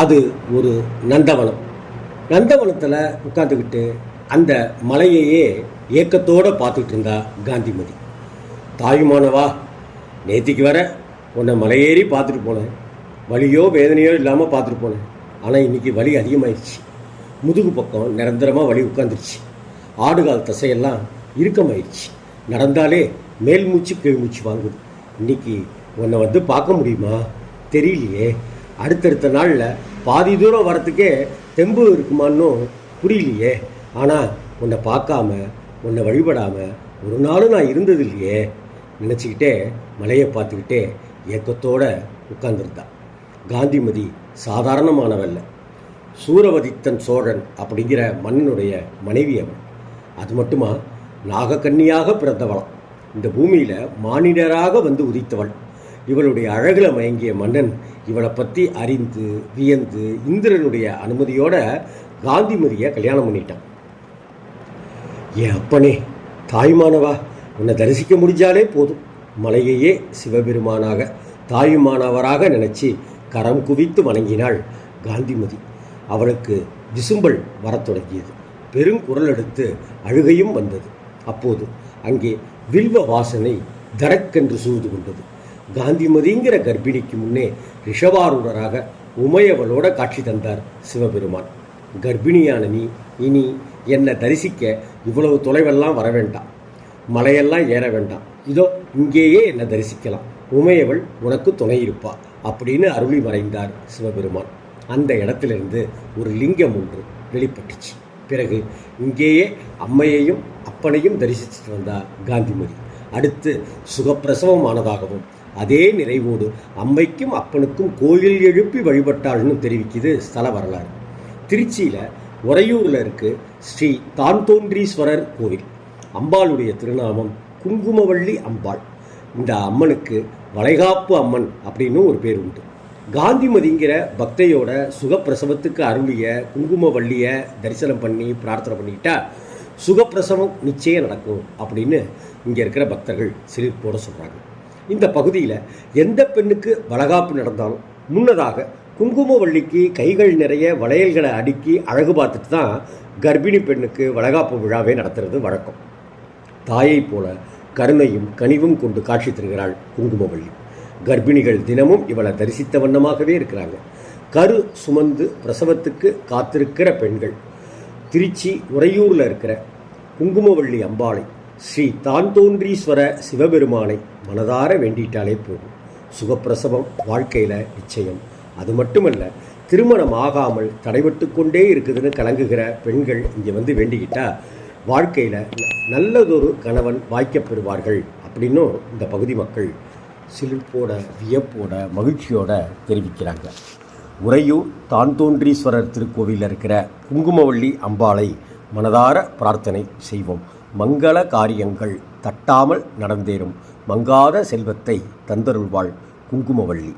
அது ஒரு நந்தவனம். நந்தவனத்தில் உட்காந்துக்கிட்டு அந்த மலையையே ஏக்கத்தோடு பார்த்துட்டு இருந்தா காந்திமதி. தாயுமானவா நேத்திக்கு வர உன்னை மலையேறி பார்த்துட்டு போனேன். வலியோ வேதனையோ இல்லாமல் பார்த்துட்டு போனேன். ஆனால் இன்னைக்கு வலி அதிகமாகிடுச்சு முதுகு பக்கம் நிரந்தரமாக வலி உட்காந்துருச்சு ஆடுகால் தசையெல்லாம் இறுக்கமாயிடுச்சு நடந்தாலே மேல் மூச்சு கீழ் மூச்சு வாங்குது. இன்னைக்கு உன்னை வந்து பார்க்க முடியுமா? தெரியலையே. அடுத்தடுத்த நாளில் பாதி தூரம் வரத்துக்கே தெம்பு இருக்குமான்னும் புரியலையே. ஆனால் உன்னை பார்க்காம உன்னை வழிபடாமல் ஒரு நாளும் நான் இருந்தது இல்லையே நினச்சிக்கிட்டே மலையை பார்த்துக்கிட்டே ஏக்கத்தோட உட்கார்ந்துருந்தான் காந்திமதி சாதாரணமானவல்ல சூரவதித்தன் சோழன் அப்படிங்கிற மன்னனுடைய மனைவி அவள். அது மட்டுமா நாகக்கன்னியாக பிறந்தவளாம். இந்த பூமியில் மானிடராக வந்து உதித்தவள். இவளுடைய அழகில் மயங்கிய மன்னன் இவளை பற்றி அறிந்து வியந்து இந்திரனுடைய அனுமதியோட காந்திமதியை கல்யாணம் பண்ணிட்டான். என் அப்பனே தாயுமானவா? உன்னை தரிசிக்க முடிஞ்சாலே போதும். மலையையே சிவபெருமானாக தாயுமானவராக நினைச்சு கரம் குவித்து வணங்கினாள் காந்திமதி அவளுக்கு விசும்பல் வரத் தொடங்கியது. பெருங்குரல் எடுத்து அழுகையும் வந்தது. அப்போது அங்கே வில்வ வாசனை தரக்கென்று சூழ்ந்து கொண்டது. காந்திமதிங்கிற கர்ப்பிணிக்கு முன்னே ரிஷபாரூடராக உமையவளோட காட்சி தந்தார் சிவபெருமான். கர்ப்பிணியான நீ இனி என்னை தரிசிக்க இவ்வளவு தொலைவெல்லாம் வர வேண்டாம். மலையெல்லாம் ஏற வேண்டாம். இதோ இங்கேயே என்னை தரிசிக்கலாம். உமையவள் உனக்கு துணை இருப்பா அப்படின்னு அருளி மறைந்தார் சிவபெருமான். அந்த இடத்திலிருந்து ஒரு லிங்கம் ஒன்று வெளிப்பட்டுச்சு. பிறகு இங்கேயே அம்மையையும் அப்பனையும் தரிசிச்சுட்டு வந்தார் காந்திமதி. அடுத்து சுகப்பிரசவமானதாகவும் அதே நிறைவோடு அம்மைக்கும் அப்பனுக்கும் கோயில் எழுப்பி வழிபட்டாள்னு தெரிவிக்குது ஸ்தல வரலாறு. திருச்சியில் உறையூரில் இருக்கு ஸ்ரீ தான்தோன்றீஸ்வரர் கோவில். அம்பாளுடைய திருநாமம் குங்குமவள்ளி அம்பாள். இந்த அம்மனுக்கு வளைகாப்பு அம்மன் அப்படின்னு ஒரு பேர் உண்டு. காந்திமதிங்கிற பக்தையோட சுகப்பிரசவத்துக்கு அருளிய குங்குமவள்ளியை தரிசனம் பண்ணி பிரார்த்தனை பண்ணிக்கிட்டா சுகப்பிரசவம் நிச்சயம் நடக்கும் அப்படின்னு இங்கே இருக்கிற பக்தர்கள் சிரிப்போட சொல்கிறாங்க இந்த பகுதியில் எந்த பெண்ணுக்கு வளகாப்பு நடந்தாலும் முன்னதாக குங்குமவள்ளிக்கு கைகள் நிறைய வளையல்களை அடுக்கி அழகு பார்த்துட்டு தான் கர்ப்பிணி பெண்ணுக்கு வளகாப்பு விழாவே நடத்துறது வழக்கம். தாயைப் போல கருணையும் கனிவும் கொண்டு காட்சி தருகிறாள் குங்குமவள்ளி. கர்ப்பிணிகள் தினமும் இவளை தரிசித்த வண்ணமாகவே இருக்கிறாங்க. கரு சுமந்து பிரசவத்துக்கு காத்திருக்கிற பெண்கள். திருச்சி உறையூரில் இருக்கிற குங்குமவள்ளி அம்பாளை ஸ்ரீ தான் தோன்றீஸ்வர சிவபெருமானை மனதார வேண்டிட்டாலே போதும். சுகப்பிரசவம் வாழ்க்கையில் நிச்சயம். அது மட்டுமல்ல திருமணம் ஆகாமல் தடைபட்டு கொண்டே இருக்குதுன்னு கலங்குகிற பெண்கள் இங்கே வந்து வேண்டிக்கிட்டா வாழ்க்கையில் நல்லதொரு கணவன் வாய்க்கப்பெறுவார்கள் அப்படின்னும் இந்த பகுதி மக்கள் சிலிர்ப்போட வியப்போட மகிழ்ச்சியோட தெரிவிக்கிறாங்க. உறையூர் தான்தோன்றீஸ்வரர் திருக்கோவிலில் இருக்கிற குங்குமவள்ளி அம்பாளை மனதார பிரார்த்தனை செய்வோம். மங்கள காரியங்கள் தட்டாமல் நடந்தேறும். மங்காத செல்வத்தை தந்தருள்வாள் குங்குமவள்ளி.